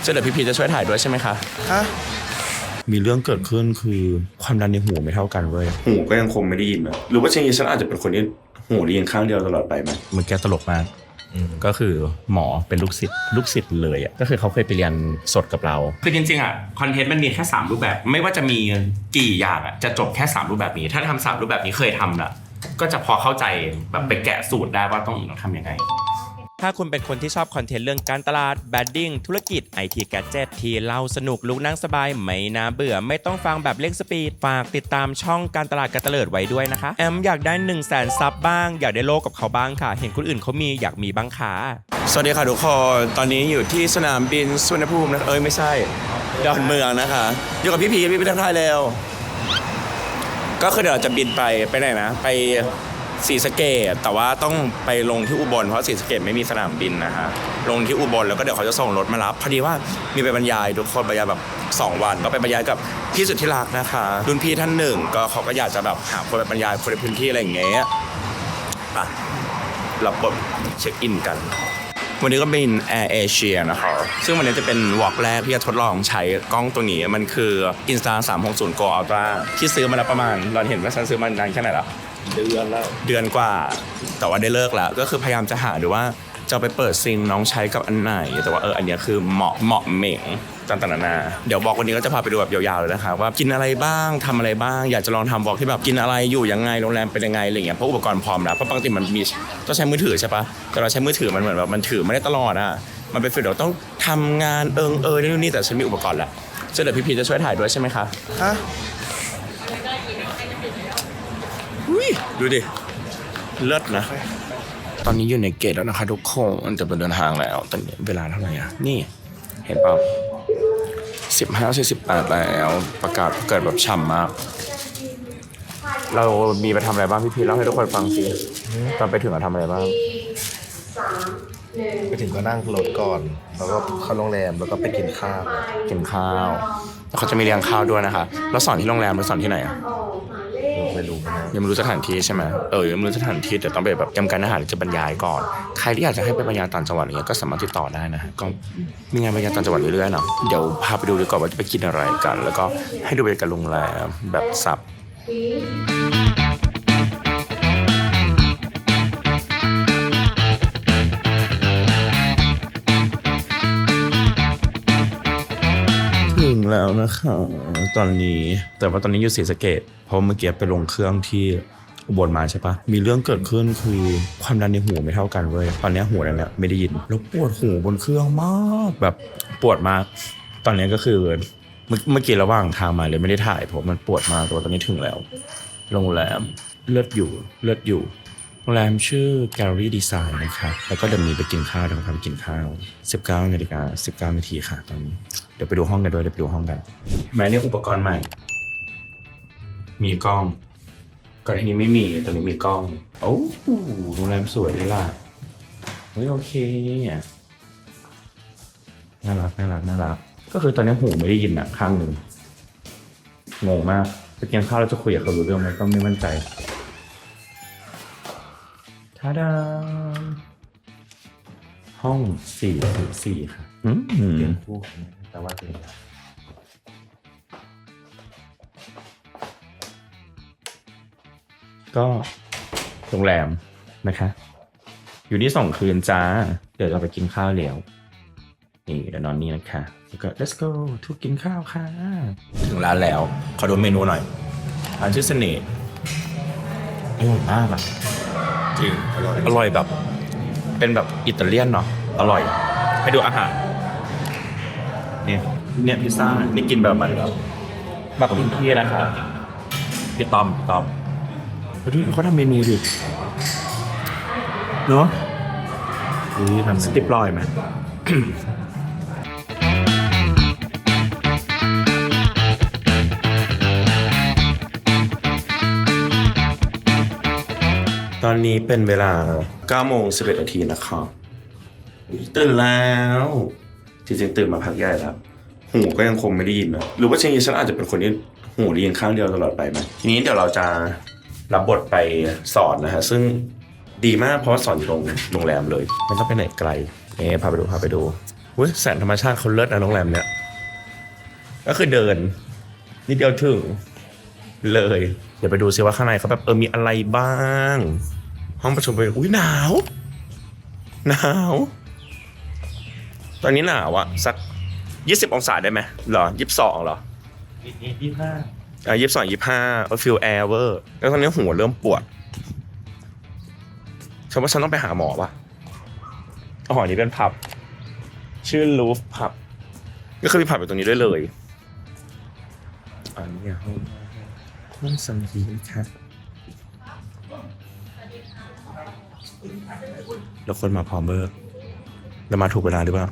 เจะเดี๋ยวพี่พีชจะช่วยถ่ายด้วยใช่ไหมคะฮะมีเรื่องเกิดขึ้นคือความดันในหูไม่เท่ากันเว้ยหูก็ยังคงไม่ได้ยินนะหรือว่าจริงๆฉันอาจจะเป็นคนที่หูได้ยินข้างเดียวตลอดไปไหมเมื่อกี้ตลกมากก็คือหมอเป็นลูกศิษย์ลูกศิษย์เลยอะก็คือเขาเคยไปเรียนสดกับเรา คือจริงๆอะคอนเทนต์มันมีแค่ 3 รูปแบบ ไม่ว่าจะมีกี่อย่างอะจะจบแค่ 3 รูปแบบนี้ ถ้าทำสามรูปแบบนี้เคยทำอะก็จะพอเข้าใจแบบไปแกะสูตรได้ว่าต้องต้องทำยังไง ถ้าคุณเป็นคนที่ชอบคอนเทนต์เรื่องการตลาดแบดดิ้งธุรกิจไอทีแกจ e t ที่เล่าสนุกลุกนั่งสบาย ไม่น่าเบื่อไม่ต้องฟังแบบเร่งสปีด ฝากติดตามช่องการตลาดการตะเลิดไว้ด้วยนะคะ แอมอยากได้1นึ่งแสนซับบ้าง อยากได้โลกกับเขาบ้างค่ะ เห็นคนอื่นเขามีอยากมีบ้างค่ะสวัสดีค่ะทุกคนตอนนี้อยู่ที่สนามบินสุวรรณภูมินะเอ้ยไม่ใช่ดอนเมืองนะคะอยู่กับพี่พีพี่พีทักทายเร็วก็คือเดี๋ยวเราจะบินไปไปไหนนะ ไป ศรีสะเกดแต่ว่าต้องไปลงที่อุบลเพราะศรีสะเกดไม่มีสนามบินนะฮะลงที่อุบลแล้วก็เดี๋ยวเขาจะส่งรถมารับพอดีว่ามีไปบรรยายทุกคนบรรยายแบบ 2 วัน ก็ไปบรรยายกับพี่สุดที่รักนะคะรุ่นพี่ท่านหนึ่งก็เขาก็อยากจะแบบหาคนไปบรรยายคนในพื้นที่อะไรอย่างเงี้ยไปรับบทเช็คอินกันวันนี้ก็เป็น Air Asia นะครับซึ่งวันนี้จะเป็นวอล์กแรกที่จะทดลองใช้กล้องตัวนี้ มันคือ Insta 360 Go Ultra ที่ซื้อมาแล้วประมาณ เราเห็นว่าฉันซื้อมานานแค่ไหนแล้ว เดือนแล้วเดือนกว่า แต่ว่าได้เลิกแล้ว ก็คือพยายามจะหาดูว่าจะเอาไปเปิดซิงน้องใช้กับอันไหน แต่ว่าเอออันเนี้ยคือเหมาะเหมาะเหม่งต่างๆนานาเดี๋ยวบอกวันนี้ก็จะพาไปดูแบบยาวๆเลยนะคะว่ากินอะไรบ้างทำอะไรบ้าง อยากจะลองทำบอกที่แบบกินอะไรอยู่ยังไงโรงแรมเป็นยังไงอะไรเงี้ยเพราะอุปกรณ์พร้อมแล้วเพราะปกติมันมีต้องใช้มือถือใช่ปะแต่เราใช้มือถือมันเหมือนแบบมันถือไม่ได้ตลอดอะมันเป็นฟีลเราต้องทำงานเอิงเอยนู่นนี่แต่ฉันมีอุปกรณ์แล้วเจะเดี๋ยวพี่พีชจะช่วยถ่ายด้วยใช่ไหมคะฮะ อุ้ย ดูดิ เลิศนะ ตอนนี้อยู่ในเกตแล้วนะคะ ทุกคน จะเป็นเดินทางแล้ว ตอนนี้เวลาเท่าไหร่อะ นี่ เห็นเปล่าสิบห้าสี่สิบแปดแล้วประกาศเกิดแบบฉ่ำมาก เรามีไปทำอะไรบ้างพี่พีชเล่าให้ทุกคนฟังสิตอนไปถึงเราทำอะไรบ้าง ไปถึงก็นั่งรถก่อน แล้วก็เข้าโรงแรม แล้วก็ไปกินข้าว กินข้าว แล้วเขาจะมีเลี้ยงข้าวด้วยนะคะ แล้วสอนที่โรงแรมหรือสอนที่ไหนอะ ไม่รู้นะ ยังไม่รู้สถานที่ใช่ไหมเออยังไม่รู้สถานที่แต่ต้องไปแบบจำการอาหารจะบรรยายก่อน ใครที่อยากจะให้ไปบรรยายต่างจังหวัดอะไรเงี้ยก็สามารถติดต่อได้นะฮะก็มีงานบรรยายต่างจังหวัดเรื่อยๆเนาะเดี๋ยวพาไปดูดีกว่าว่าจะไปกินอะไรกัน แล้วก็ให้ดูบรรยากาศโรงแรมแบบสับถึง นะคะตอนนี้ แต่ว่าตอนนี้อยู่ศรีสะเกดเพราะเมื่อกี้ไปลงเครื่องที่อุบลมาใช่ปะมีเรื่องเกิดขึ้นคือความดันในหูไม่เท่ากันเว้ยตอนนี้หูนั้นเนี่ยไม่ได้ยิน แล้วปวดหูบนเครื่องมากแบบปวดมาก ตอนนี้ก็คือเมื่อเมื่อกี้ระหว่างทางมาเลยไม่ได้ถ่ายเพราะมันปวดมากแต่ว่าตอนนี้ถึงแล้ว โรงแรมเลิศอยู่เลิศอยู่โรงแรมชื่อ Gallery Design นะครับ แล้วก็เดี๋ยวมีไปกินข้าวเดี๋ยวาไปกินข้าว 19นาฬิกา19นาทีค่ะตอนนี้ ดี๋ยวไปดูห้องกันด้วยเดี๋ยวไปดูห้องกันแม้เนี่ยอุปกรณ์ใหม่ มีกล้องก่อนอันนี้ไม่มีตอนนี้มีกล้องโอ้โหโรงแรมสวยเลยล่ะเฮ้ยโอเคน่ารักน่ารักน่ารัก ก็คือตอนนี้หูไม่ได้ยินอะข้างหนึ่งงงมากไปกินข้าวแล้วจะคุยกับเขารู้เรื่องไหมก็ไม่มั่นใจทาดาห้องสี่สี่ค่ะ อืมเตียงคู่ แต่ว่าเป็นก็โรงแรมนะคะ อยู่นี่สองคืนจ้า เดี๋ยวเราไปกินข้าวแล้วนี่เดี๋ยวนอนนี่นะคะแล้วก็ let's go ทุกกินข้าวค่ะ ถึงร้านแล้ว ขอดูเมนูหน่อยร้านชื่อเสน่ห์อร่อยมากอะจริงอร่อยอร่อยแบบ เป็นแบบอิตาเลียนเนาะอร่อย ให้ดูอาหาร เนี่ยเนี่ยพิซซ่านี่กินแบบมันแบบแบบกับพี่ๆนะคะพี่ตอมพี่ตอมไปดูเขาทำเมนูดิเนาะนี่ทำสติปลอยไหมตอนนี้เป็นเวลา9โมง11นาทีนะครับตื่นแล้ว จริงๆตื่นมาพักใหญ่แล้ว หูก็ยังคงไม่ได้ยินนะหรือว่าจริงๆฉันอาจจะเป็นคนที่หูได้ยินข้างเดียวตลอดไปไหมทีนี้เดี๋ยวเราจะรับบทไปสอนนะฮะซึ่งดีมากเพราะว่าสอนอยู่โรงโรงแรมเลยไม่ต้องไปไหนไกลเอ๊ะพาไปดูพาไปดูเว้ยแสงธรรมชาติเขาเลิศนะโรงแรมเนี่ยก็คือเดินนิดเดียวถึงเลย เดี๋ยวไปดูซิว่าข้างในเขาแบบเออมีอะไรบ้าง ห้องประชุมเป็นอุ้ยหนาว หนาว ตอนนี้หนาวอะสักยี่สิบองศาได้ไหมเหรอยี่สิบสองเหรอยี่ห้าอะยี่สิบสองยี่ห้าฟิลแอร์เวอร์แล้วตอนนี้หัวเริ่มปวดฉันว่าฉันต้องไปหาหมอป่ะอ๋อนี่เป็นผับ ชื่อลูฟผับ ก็คือมีผับอยู่ตรงนี้ด้วยเลย อันนี้ห้องห้องสังกีครับแล้วคนมาพร้อมเบอร์แล้วมาถูกเวลาหรือเปล่า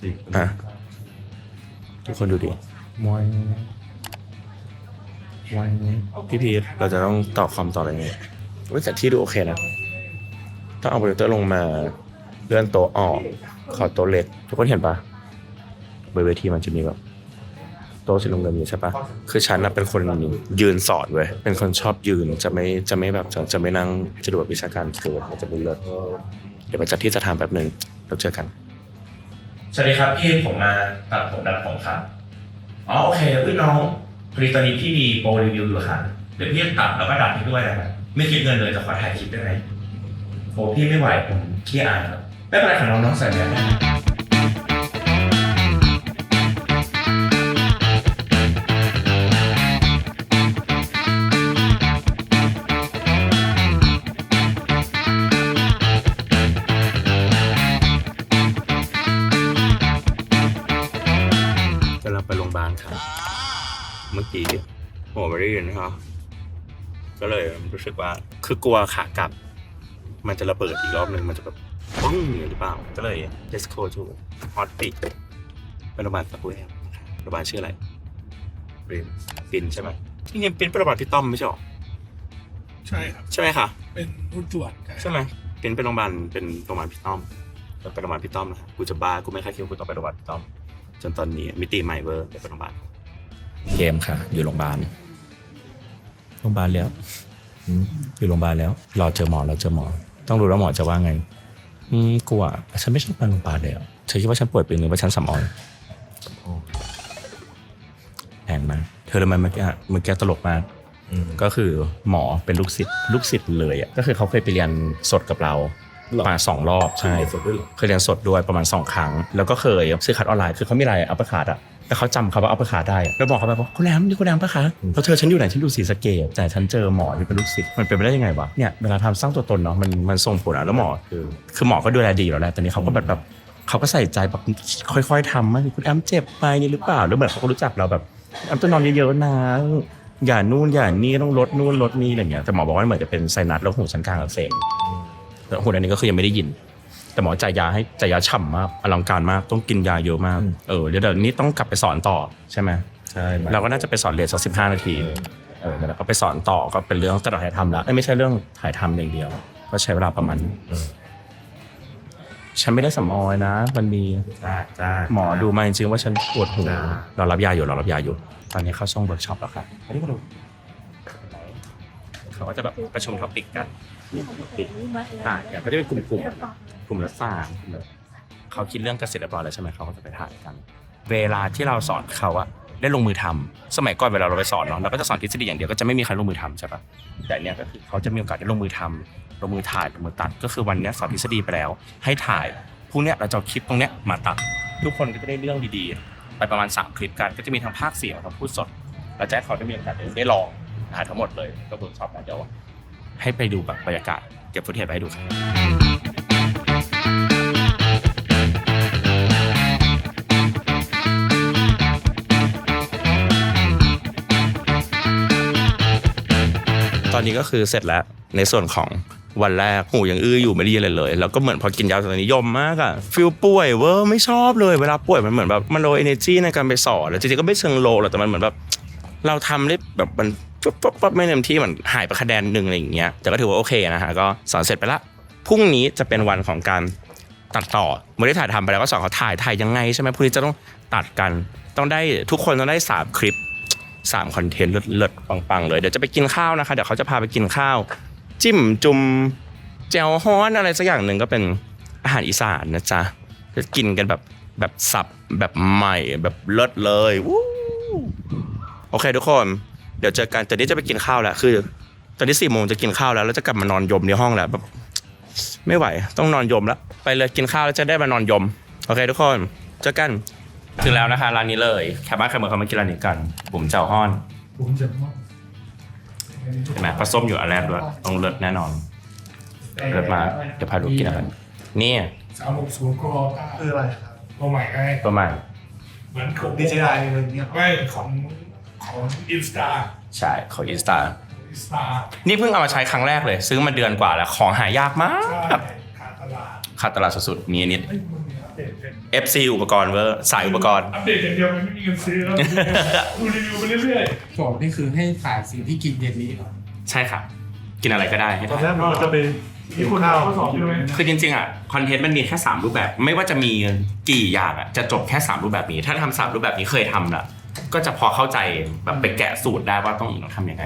ถูกสิอะทุกคนดูดิมวยวันพี่พีทเราจะต้องต่อคอมต่ออะไรไงเว้ยแต่ที่ดูโอเคนะ ต้องเอาโปรเจคเตอร์ลงมาเลื่อนโต๊ะออก ขอโต๊ะเล็ก ทุกคนเห็นปะบนเวทีมันจะมีแบบโต๊ะสีน้ำเงินนี้ใช่ปะคือฉันน่ะเป็นคนยืนสอนเว้ย เป็นคนชอบยืนจะไม่จะไม่แบบจะจะไม่นั่งจะดูแบบวิชาการเกิดมันจะเป็นเลิศเดี๋ยวไปจัดที่จะทำแบบหนึ่งเราเจอกัน สวัสดีครับพี่ผมมาตัดผมดัดผมครับอ๋อโอเคพี่น้องพอดีตอนนี้พี่มีโปรรีวิวอยู่ครับเดี๋ยวพี่ตัดแล้วก็ดัดให้ด้วยนะครับไม่คิดเงินเลยแต่ขอถ่ายคลิปได้ไหมโอ้พี่ไม่ไหวผมขี้อายครับไม่เป็นไรครับน้องน้องใส่แบบ หัวไม่ได้ยินนะครับก็เลยรู้สึกว่าคือกลัวขากลับ มันจะระเบิดอีกรอบหนึ่งมันจะแบบปึ้งอย่างนี้หรือเปล่า ก็เลย let's go to hospital เป็นโรงพยาบาลตะปุยครับโรงพยาบาลชื่ออะไรปินปินใช่ไหมจริงๆปินเป็นโรงพยาบาลพี่ต้อมไม่ใช่หรอใช่ครับ ใช่ไหมคะเป็นหุ้นส่วนใช่ไหมเป็นเป็นโรงพยาบาลเป็นโรงพยาบาลพี่ต้อมเป็นโรงพยาบาลพี่ต้อมนะครับกูจะบ้ากูไม่คาดคิดว่ากูต้องไปโรงพยาบาลพี่ต้อมจนตอนนี้มิติใหม่เวอร์ไปโรงพยาบาล เกมค่ะ อยู่โรงพยาบาลโรงพยาบาลแล้วอืมอยู่โรงพยาบาลแล้วรอเจอหมอรอเจอหมอ ต้องรู้แล้วหมอจะว่าไง อืมกลัวฉันไม่ชอบไปโรงพยาบาลเลยอะเธอคิดว่าฉันป่วยเป็นหรือว่าฉันสำออยแอนมากเธอรู้ไหมเมื่อกี้เมื่อกี้ตลกมาก ก็คือหมอเป็นลูกศิษย์ลูกศิษย์เลยอะก็คือเขาเคยไปเรียนสดกับเราประมาณสองรอบใช่สดด้วยเหรอเคยเรียนสดด้วยประมาณสองครั้ง แล้วก็เคยซื้อคัดออนไลน์คือเขามีอะไรอัปเปอร์คัดอะ แต่เขาจำคำว่าอัปเปอร์คัดได้อะแล้วบอกเขาไปว่าคุณแรมนี่คุณแรมปะคะแล้วเธอฉันอยู่ไหนฉันดูสีสะเกตแต่ฉันเจอหมอที่เป็นลูกศิษย์มันเป็นไปได้ยังไงวะเนี่ยเวลาทำสร้างตัวตนเนาะมันมันส่งผลอะแล้วหมอคือคือหมอก็ดูแลดีแล้วแหละแต่นี้เขาก็แบบแบบเขาก็ใส่ใจแบบค่อย ๆทำมาคุณแอมเจ็บไปนี่หรือเปล่าแล้วเหมือนเขาก็รู้จักเราแบบแอมต้องนอนเยอะๆนะอย่านู่นอย่านี่ต้องลดนู่นลดนี่อะไรเงี้ยแต่หมอบอกว่าเหมือนจะเป็นไซนัสแล้วหูชั้นกลางอักเสบแล้วหูอันนี้ก็คือยังไม่ได้ยิน แต่หมอจ่ายยาให้จ่ายยาฉ่ำมากอลังการมากต้องกินยาเยอะมากเออเดี๋ยวเดี๋ยวนี้ต้องกลับไปสอนต่อใช่ไหมใช่เราก็น่าจะไปสอนเรียนสักสิบห้านาทีเออแล้วก็ไปสอนต่อก็เป็นเรื่องกระดาษถ่ายทำละเอ้ยไม่ใช่เรื่องถ่ายทำอย่างเดียว ก็ใช้เวลาประมาณนี้ฉันไม่ได้สำออยนะ มันมีจ้าจ้าหมอดูมาจริงๆว่าฉันปวดหัวจ้าเรารับยาอยู่เรารับยาอยู่ ตอนนี้เข้าช่องเวิร์กช็อปแล้วค่ะอันนี้ก็ดูเขาก็จะแบบประชุมท็อปิกกัน อ่าอย่างก็จะเป็นกลุ่มกลุ่มกลุ่มละสามเขาคิดเรื่องเกษตรเรียบร้อยแล้วใช่ไหมเขาก็จะไปถ่ายกัน เวลาที่เราสอนเขาอะได้ลงมือทำสมัยก่อนเวลาเราไปสอนเนาะเราก็จะสอนทฤษฎีอย่างเดียวก็จะไม่มีใครลงมือทำใช่ปะแต่เนี้ยก็คือเขาจะมีโอกาสได้ลงมือทำลงมือถ่ายลงมือตัด ก็คือวันเนี้ยสอนทฤษฎีไปแล้ว ให้ถ่ายพรุ่งเนี้ยเราจะคลิปตรงเนี้ยมาตัด ทุกคนก็จะได้เรื่องดีๆ ไปประมาณ 3 คลิปกันก็จะมีทั้งภาคเสียงทั้งพูดสด แล้วแจ็คเขาได้มีโอกาสได้ลองถ่ายทั้งหมดเลยก็เวิร์กช็อปนะเดี๋ยว ให้ไปดูแบบบรรยากาศเก็บฟุตเทจไปให้ดูครับตอนนี้ก็คือเสร็จแล้วในส่วนของวันแรกหูยังอื้ออยู่ไม่ได้ยินเลยเลย แล้วก็เหมือนพอกินยาตัวนี้ยมมากอะฟิลป่วยเวอร์ไม่ชอบเลยเวลาป่วยมันเหมือนแบบมันโลเอเนจีในการไปสอนแล้วจริงๆก็ไม่เชิงโลหรอกแต่มันเหมือนแบบ เราทำได้แบบมัน ปั๊บปั๊บปั๊บไม่เต็มที่มันหายไปคะแนนหนึ่งอะไรอย่างเงี้ยแต่ก็ถือว่าโอเคนะฮะก็สอนเสร็จไปละพรุ่งนี้จะเป็นวันของการตัดต่อไม่ได้ถ่ายทำไปแล้วก็สอนเขาถ่ายถ่ายยังไงใช่ไหมพรุ่งนี้จะต้องตัดกัน ต้องได้ทุกคนต้องได้สามคลิปสามคอนเทนต์เลิศๆปังๆเลยเดี๋ยวจะไปกินข้าวนะคะเดี๋ยวเขาจะพาไปกินข้าว จิ้มจุ่มแจวฮ้อนอะไรสักอย่างหนึ่งก็เป็นอาหารอีสานนะจ๊ะจะกินกันแบบแบบสับแบบใหม่แบบเลิศเลยโอเคทุกคน เดี๋ยวเจอกันแต่นี้จะไปกินข้าวแล้วคือ ตอนนี้สี่โมงจะกินข้าวแล้วแล้วจะกลับมานอนยมในห้องแล้วแบบไม่ไหว ต้องนอนยมแล้วไปเลยกินข้าวแล้วจะได้มานอนยมโอเคทุกคนเจอกันถึงแล้วนะคะร้านนี้เลยแขกบ้านแขกเมืองเขามากินร้านนี้กันบุ๋มเจ้าฮ้อนผมจะมอบเห็นไหมปลาส้มอยู่อันแรกด้วยต้องเลิศแน่นอนเลิศมากเดี๋ยวพาดูกินอะไรนี่สามหกศูนย์ก็คืออะไรครับตัวใหม่ไงประมาณเหมือนของดีเจไออะไรเงี้ยไม่ของ ของอินสตาใช่ของอินสตาอินสตานี่เพิ่งเอามาใช้ครั้งแรกเลย ซื้อมาเดือนกว่าแล้ว ของหายากมากใช่ขาดตลาดขาดตลาดสุดๆนี่นิด เฮ้ยมันมีอัปเดตเป็น FC อุปกรณ์เวอร์สายอุปกรณ์ อัปเดตอย่างเดียวมันไม่มีเงินซื้อแล้วดูรีวิวไปเรื่อยๆโจทย์นี่คือให้ถ่ายสิ่งที่กินเย็นนี้เหรอใช่ค่ะกินอะไรก็ได้ให้ตอนทานแรกมันจะเป็นที่คุณข้าวข้อสอบใช่ไหมคือจริงๆอะคอนเทนต์มันมีแค่ 3 รูปแบบ ไม่ว่าจะมีกี่อย่างอะจะจบแค่ 3 รูปแบบนี้ ถ้าทำสามรูปแบบนี้เคยทำละ ก็จะพอเข้าใจแบบไปแกะสูตรได้ว่าต้องต้องทำยังไง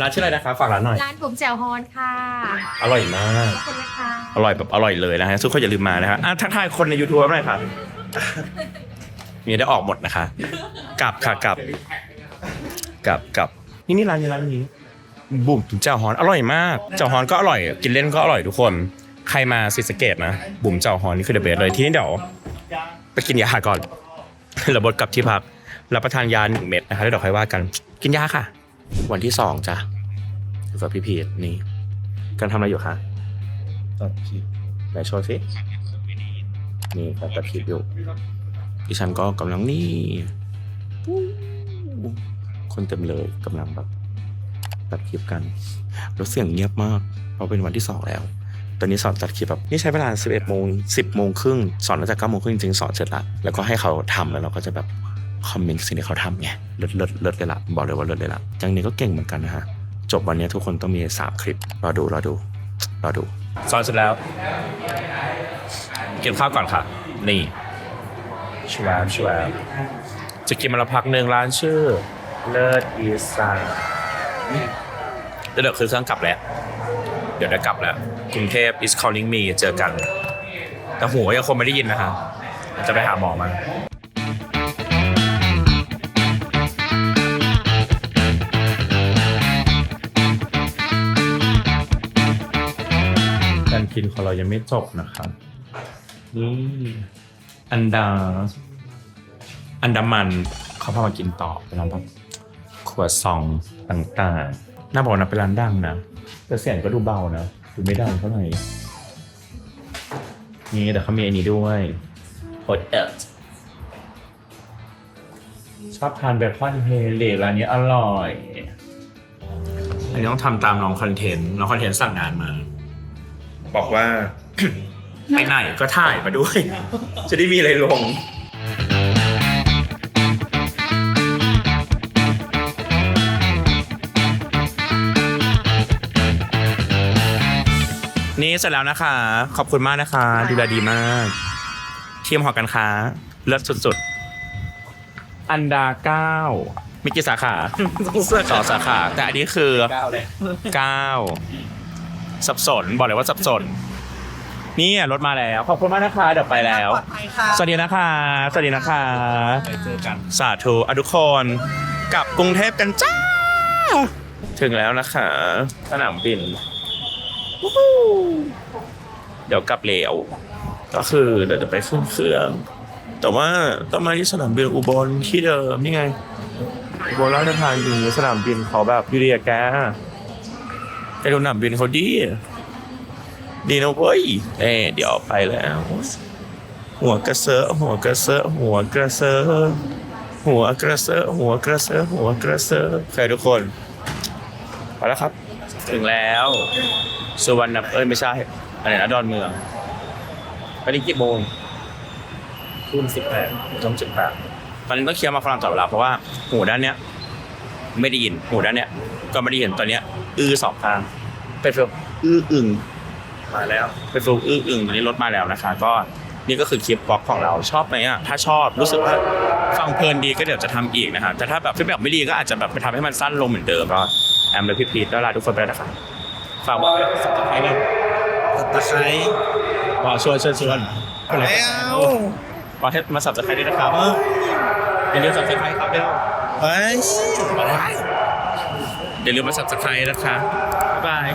ร้านชื่ออะไรนะคะฝากร้านหน่อย ร้านผมแจ่วฮอนค่ะอร่อยมาก ขอบคุณนะคะ อร่อยแบบอร่อยเลยนะฮะทุกคนอย่าลืมมานะฮะอะทักทายคนใน YouTube หน่อยครับ มีได้ออกหมดนะคะ กลับค่ะกลับกลับกลับนี่นี่ร้านนี้ร้านนี้บุ๋มเจ้าฮอนอร่อยมากเจ้าฮอนก็อร่อย กินเล่นก็อร่อยทุกคน ใครมาศรีสะเกดนะ บุ๋มเจ้าฮอนนี่คือเดอะเบสเลยที่นี่เดี๋ยวไปกินยาก่อนแล้วบดกลับที่พักรับประทานยาหนึ่งเม็ดนะคะแล้วเดี๋ยวค่อยว่ากัน กินยาค่ะ วันที่สองจ้ะอยู่กับพี่พีทนี่กันทำอะไรอยู่คะตัดคลิปไหนโชว์สินี่ครับตัดคลิปอยู่ ดิฉันก็กำลังนี่คนเต็มเลยกำลังแบบตัดคลิปกันแล้วเสียงเงียบมากเพราะเป็นวันที่สองแล้ว ตอนนี้สอนตัดคลิปแบบนี่ใช้เวลา 11โมง10โมงครึ่งสอนตั้งแต่9โมงครึ่งจริงๆสอนเสร็จละแล้วก็ให้เขาทำแล้วเราก็จะแบบคอมเมนต์สิ่งที่เขาทำไงเลิศเลิศเลิศเลยละบอกเลยว่าเลิศเลยละจังนี้ก็เก่งเหมือนกันนะฮะจบวันนี้ทุกคนต้องมีสามคลิปรอดูรอดูรอดูสอนเสร็จแล้วกินข้าวก่อนค่ะ นี่ ชวบชวบจะกินมาละพักหนึ่งร้านชื่อ เลิศอีสานแล้วเดี๋ยวคือเครื่องกลับแล้ว เดี๋ยวได้กลับแล้วกรุงเทพ is calling me เจอกัน แต่หูยังคงไม่ได้ยินนะคะจะไปหาหมอมาการกินของเรายังไม่จบนะครับนี่ อันดา อันดามันเขาพามากินต่อเป็นร้านแบบขวดซองต่างๆ น่าบอกนะเป็นร้านดังนะแต่เสียงก็ดูเบานะดูไม่ดังเท่าไหร่นี่แต่เขามีอันนี้ด้วยโฮเอลชอบทานเบคอนเฮเลร้านนี้อร่อย อันนี้ต้องทำตามน้องคอนเทนต์น้องคอนเทนต์สั่งงานมา บอกว่า ไปไหนก็ถ่ายมาด้วย จะได้มีอะไรลง นี่เสร็จแล้วนะคะ ขอบคุณมากนะคะ ดูแลดีมากทีมหอการค้า เลิศสุดๆ อันดาเก้ามีกี่สาขาเสื้อขาวสาขา แต่อันนี้คือเก้าสับสน บอกเลยว่าสับสน นี่รถมาแล้ว ขอบคุณมากนะคะ เดี๋ยวไปแล้วสวัสดีนะคะ สวัสดีนะคะเจอกัน สาธุอะทุกคนกลับกรุงเทพกันจ้า ถึงแล้วนะคะสนามบินเดี๋ยวกลับเร็วก็คือเดี๋ยวจะไปขึ้นเครื่อง แต่ว่าต้องมาที่สนามบินอุบลที่เดิมนี่ไง อุบลราชธานีสนามบินเขาแบบยูเรียแกแกดูสนามบินเขาดี ดีนะเว้ยเอ้ยเดี๋ยวไปแล้ว หัวกระเซาะหัวกระเซาะหัวกระเซาะหัวกระเซาะหัวกระเซาะหัวกระเซาะโอเคทุกคนไปแล้วครับ ถึงแล้วสุวรรณเอ้ยไม่ใช่อะไรนะดอนเมืองตอนนี้กี่โมงทุ่มสิบแปดทุ่มสิบแปดตอนนี้ต้องเคลียร์มาฝรั่งตลอดเวลาเพราะว่าหูด้านเนี้ย ไม่ได้ยินหูด้านเนี้ย ก็ไม่ได้ยินตอนเนี้ย อื้อสองข้างเป็นฟิลอื้ออึ่ง มาแล้วเป็นฟิลอื้ออึ่งตอนนี้รถมาแล้วนะคะ ก็นี่ก็คือคลิปบล็อกของเราชอบไหมอะถ้าชอบรู้สึกว่าฟังเพลินดีก็เดี๋ยวจะทำอีกนะครับแต่ถ้าแบบฟีดแบ็กไม่ดีก็อาจจะแบบไปทำให้มันสั้นลงเหมือนเดิมก็แอมและพี่พีทแล้วลาทุกคนไปแล้วนะครับฝากบอกสับตะไคร้เลยตะไคร้บอกชวนชวนชวนคนไหนไม่เอาบอกให้มาสับตะไคร้ด้วยนะครับอย่าลืมสับตะไคร้ครับเร็วเฮ้ยอย่าลืมมาสับสไครต์นะคะบ๊ายบาย